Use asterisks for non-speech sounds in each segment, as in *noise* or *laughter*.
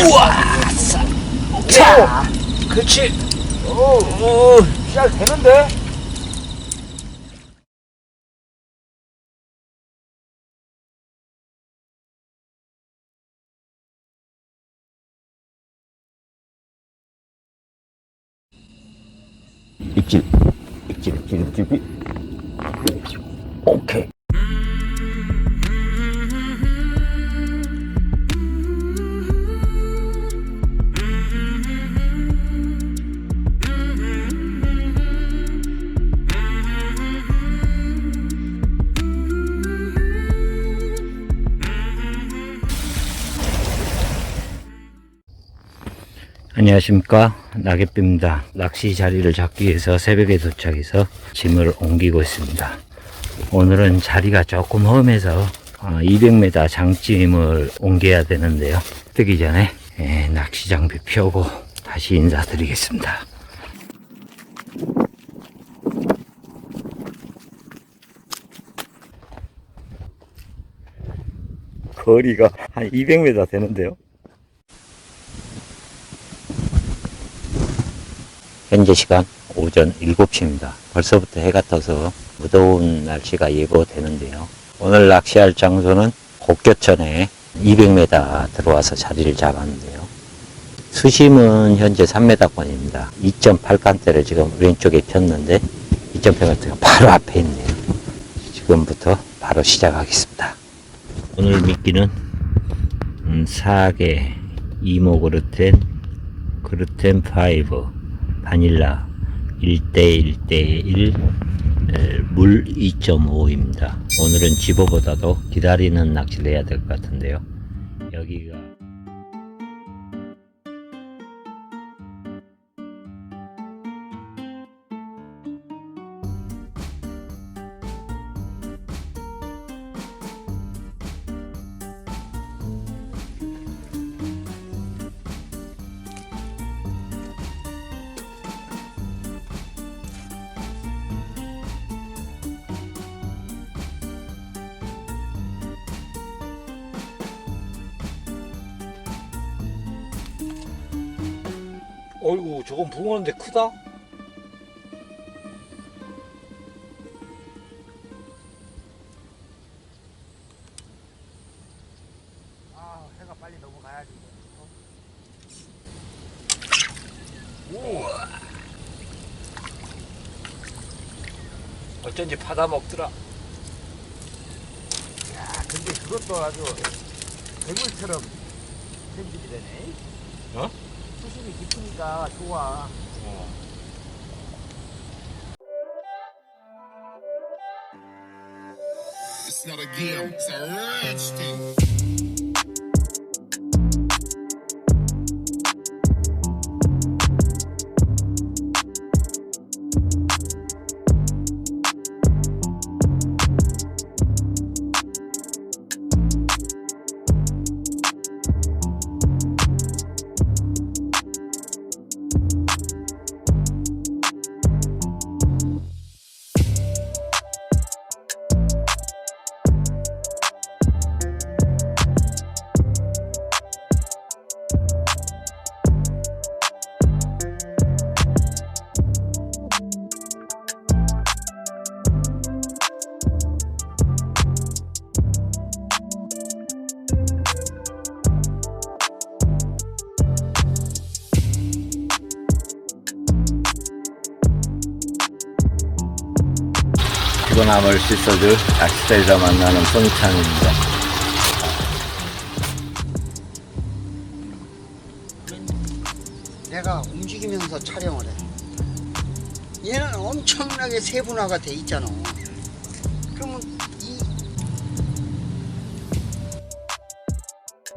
우와! 자! 그렇지! 오, 오, 시작 되는데? 입질, 입질, 입질, 입질. 오케이. 안녕하십니까. 나갯비입니다. 낚시 자리를 잡기 위해서 새벽에 도착해서 짐을 옮기고 있습니다. 오늘은 자리가 조금 험해서 200m 장짐을 옮겨야 되는데요. 뜨기 전에 예, 낚시 장비 펴고 다시 인사드리겠습니다. 거리가 한 200m 되는데요 현재 시간 오전 7시입니다. 벌써부터 해가 떠서 무더운 날씨가 예보되는데요. 오늘 낚시할 장소는 곡교천에 200m 들어와서 자리를 잡았는데요. 수심은 현재 3m권입니다. 2.8간대를 지금 왼쪽에 폈는데 2.8간대가 바로 앞에 있네요. 지금부터 바로 시작하겠습니다. 오늘 미끼는 음, 사계 이모 그루텐 그루텐 5 바닐라 1대 1대 1 물 2.5입니다. 오늘은 집어보다도 기다리는 낚시를 해야 될 것 같은데요. 여기가 어이구 저건 붕어인데 크다? 아, 해가 빨리 넘어가야지. 우와 어쩐지 파다 먹더라 야, 근데 그것도 아주 괴물처럼 생기게 되네. 어? 수심이 깊으니까 좋아. It's not a game, it's a rich thing. 피곤함을 씻어줄 낚시터에서 만나는 손창입니다 내가 움직이면서 촬영을 해. 얘는 엄청나게 세분화가 돼 있잖아. 그러면 이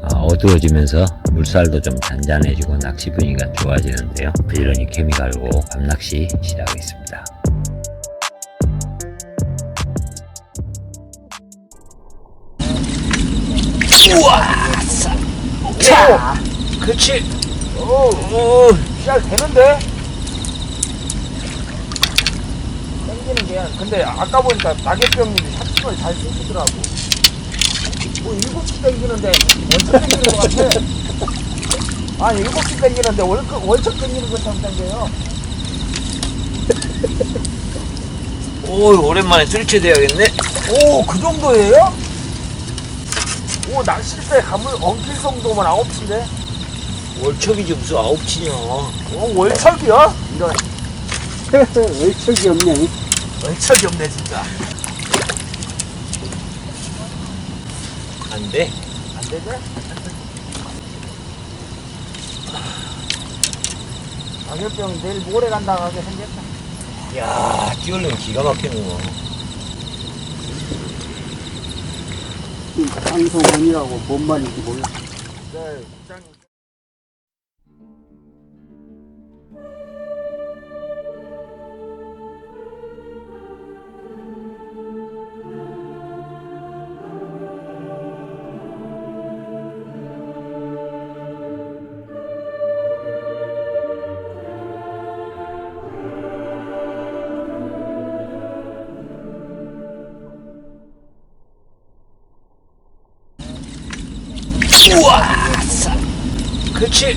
아, 어두워지면서 물살도 좀 잔잔해지고 낚시 분위기가 좋아지는데요. 부지런히 개미 갈고 밤낚시 시작하겠습니다. 우와! 자! 그렇지! 오, 오, 시작 되는데? 땡기는 게, 근데 아까 보니까 낙엽병님이 샷집을 잘 쓰시더라고. 뭐 일곱 치 땡기는데, 먼저 땡기는 것 같아. 아니 일곱 시 땡기는데 월, 월척 땡기는 것처럼 땡겨요 오 오랜만에 출치돼야겠네 오 그 정도예요? 오 낚싯대 감을 엉킬 정도면 아홉 시인데 월척이지 무슨 아홉치냐 오 월척이요? 이런. *laughs* 얼척이 없네. 월척이 없네 진짜. 안 돼? 안 되지? 당뇨병 내일 모레 간다 가게 생겼다. 야 찌올림 기가 막히는 방송원이라고 뭔 말인지 몰라. 네 국장님 그렇지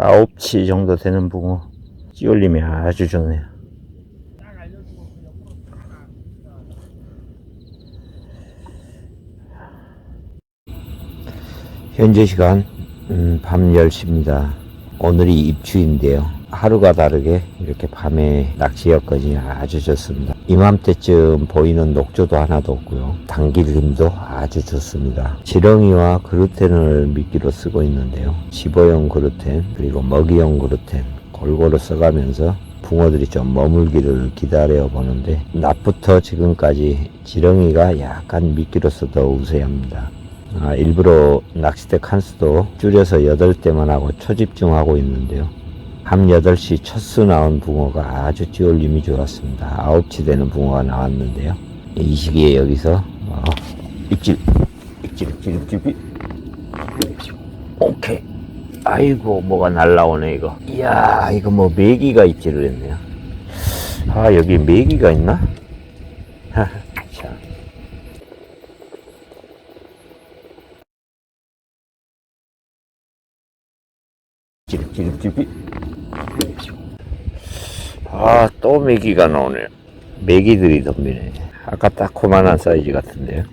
아홉 치 정도 되는 붕어 찌올림이 아주 좋네요 현재 시간 음, 밤 10시입니다. 오늘이 입추인데요 하루가 다르게 이렇게 밤에 낚시 여건이 아주 좋습니다. 이맘때쯤 보이는 녹조도 하나도 없고요. 당길림도 아주 좋습니다. 지렁이와 그루텐을 미끼로 쓰고 있는데요. 집어용 그루텐 그리고 먹이용 그루텐 골고루 써가면서 붕어들이 좀 머물기를 기다려 보는데 낮부터 지금까지 지렁이가 약간 미끼로서 더 우세합니다. 아, 일부러 낚싯대 칸수도 줄여서 8대만 하고 초집중하고 있는데요. 밤 8시 첫 수 나온 붕어가 아주 찌올림이 좋았습니다. 9치 되는 붕어가 나왔는데요. 이 시기에 여기서 어, 입질, 입질, 입질, 입질, 입질. 오케이. 아이고 뭐가 날라오네 이거. 이야 이거 뭐 메기가 입질을 했네요. 아 여기 메기가 있나? *laughs* 참. 찌릿찌릿찌릿. 아, 또 메기가 나오네요. 메기들이 덤비네. 아까 딱 그만한 사이즈 같은데요.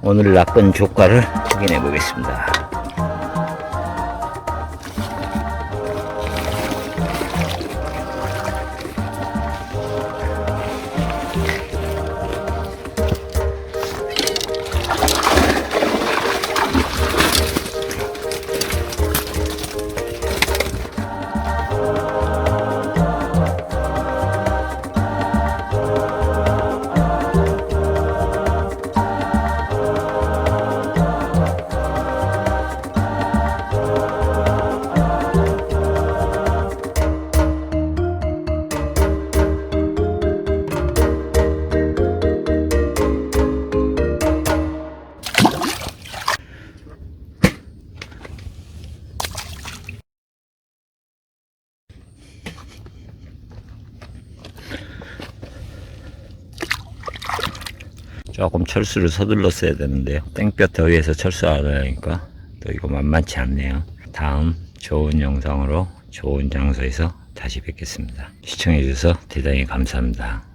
오늘 낚은 조과를 확인해 보겠습니다. 조금 철수를 서둘렀어야 되는데요. 땡볕 더위에서 철수하려니까 또 이거 만만치 않네요. 다음 좋은 영상으로 좋은 장소에서 다시 뵙겠습니다. 시청해주셔서 대단히 감사합니다.